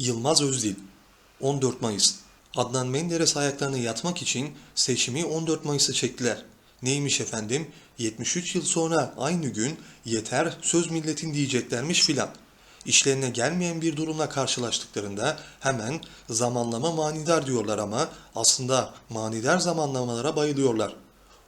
Yılmaz Özdil 14 Mayıs Adnan Menderes ayaklarına yatmak için seçimi 14 Mayıs'a çektiler. Neymiş efendim? 73 yıl sonra aynı gün yeter söz milletin diyeceklermiş filan. İşlerine gelmeyen bir durumla karşılaştıklarında hemen zamanlama manidar diyorlar ama aslında manidar zamanlamalara bayılıyorlar.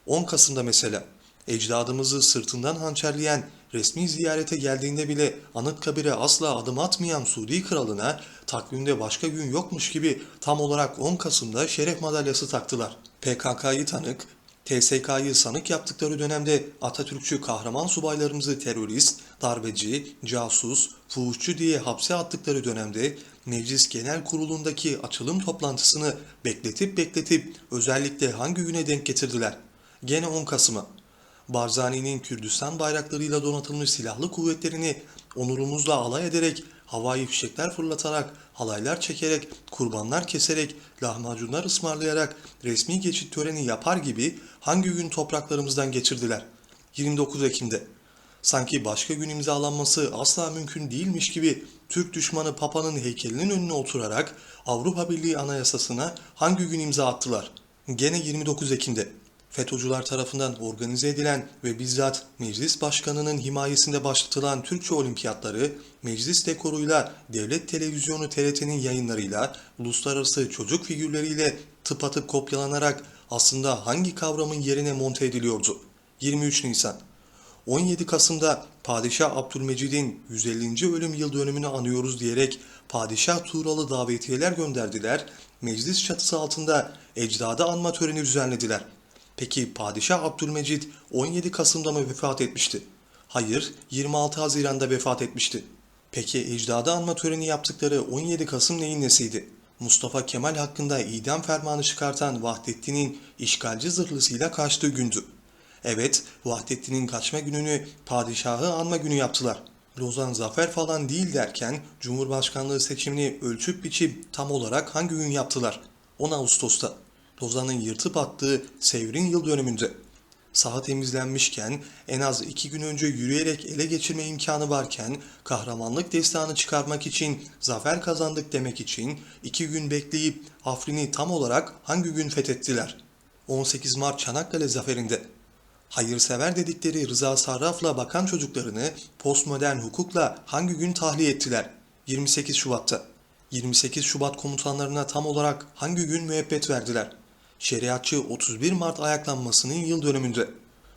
10 Kasım'da mesela ecdadımızı sırtından hançerleyen resmi ziyarete geldiğinde bile Anıtkabir'e asla adım atmayan Suudi kralına takvimde başka gün yokmuş gibi tam olarak 10 Kasım'da şeref madalyası taktılar. PKK'yı tanık, TSK'yı sanık yaptıkları dönemde Atatürkçü kahraman subaylarımızı terörist, darbeci, casus, fuhuşçu diye hapse attıkları dönemde Meclis Genel Kurulu'ndaki açılım toplantısını bekletip bekletip özellikle hangi güne denk getirdiler? Gene 10 Kasım'a. Barzani'nin Kürdistan bayraklarıyla donatılmış silahlı kuvvetlerini onurumuzla alay ederek, havai fişekler fırlatarak, halaylar çekerek, kurbanlar keserek, lahmacunlar ısmarlayarak resmi geçit töreni yapar gibi hangi gün topraklarımızdan geçirdiler? 29 Ekim'de. Sanki başka gün imzalanması asla mümkün değilmiş gibi Türk düşmanı Papa'nın heykelinin önüne oturarak Avrupa Birliği Anayasası'na hangi gün imza attılar? Gene 29 Ekim'de. FETÖ'cüler tarafından organize edilen ve bizzat meclis başkanının himayesinde başlatılan Türkçe olimpiyatları, meclis dekoruyla, devlet televizyonu TRT'nin yayınlarıyla, uluslararası çocuk figürleriyle tıpatıp kopyalanarak aslında hangi kavramın yerine monte ediliyordu? 23 Nisan 17 Kasım'da Padişah Abdülmecid'in 150. ölüm yıl dönümünü anıyoruz diyerek Padişah Tuğralı davetiyeler gönderdiler, meclis çatısı altında ecdadı anma töreni düzenlediler. Peki Padişah Abdülmecid 17 Kasım'da mı vefat etmişti? Hayır, 26 Haziran'da vefat etmişti. Peki ecdadı anma töreni yaptıkları 17 Kasım neyin nesiydi? Mustafa Kemal hakkında idam fermanı çıkartan Vahdettin'in işgalci zırhlısıyla kaçtığı gündü. Evet, Vahdettin'in kaçma gününü padişahı anma günü yaptılar. Lozan zafer falan değil derken Cumhurbaşkanlığı seçimini ölçüp biçip tam olarak hangi gün yaptılar? 10 Ağustos'ta. Lozan'ın yırtıp attığı Sevr'in yıl dönümünde. Saha temizlenmişken en az iki gün önce yürüyerek ele geçirme imkanı varken kahramanlık destanı çıkarmak için zafer kazandık demek için iki gün bekleyip Afrin'i tam olarak hangi gün fethettiler? 18 Mart Çanakkale zaferinde. Hayırsever dedikleri Rıza Sarraf'la bakan çocuklarını postmodern hukukla hangi gün tahliye ettiler? 28 Şubat'ta. 28 Şubat komutanlarına tam olarak hangi gün müebbet verdiler? Şeriatçı 31 Mart ayaklanmasının yıl dönümünde.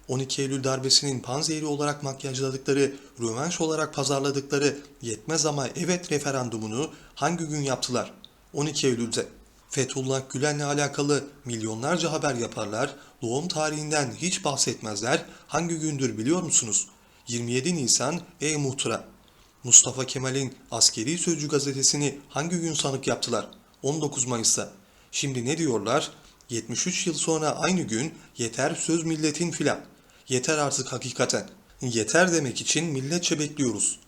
12 Eylül darbesinin panzehri olarak makyajladıkları, rövanş olarak pazarladıkları yetmez ama evet referandumunu hangi gün yaptılar? 12 Eylül'de. Fethullah Gülen'le alakalı milyonlarca haber yaparlar, doğum tarihinden hiç bahsetmezler. Hangi gündür biliyor musunuz? 27 Nisan E Muhtıra. Mustafa Kemal'in Askeri Sözcü gazetesini hangi gün sanık yaptılar? 19 Mayıs'ta. Şimdi ne diyorlar? 73 yıl sonra aynı gün yeter söz milletin filan. Yeter artık hakikaten. Yeter demek için milletçe bekliyoruz.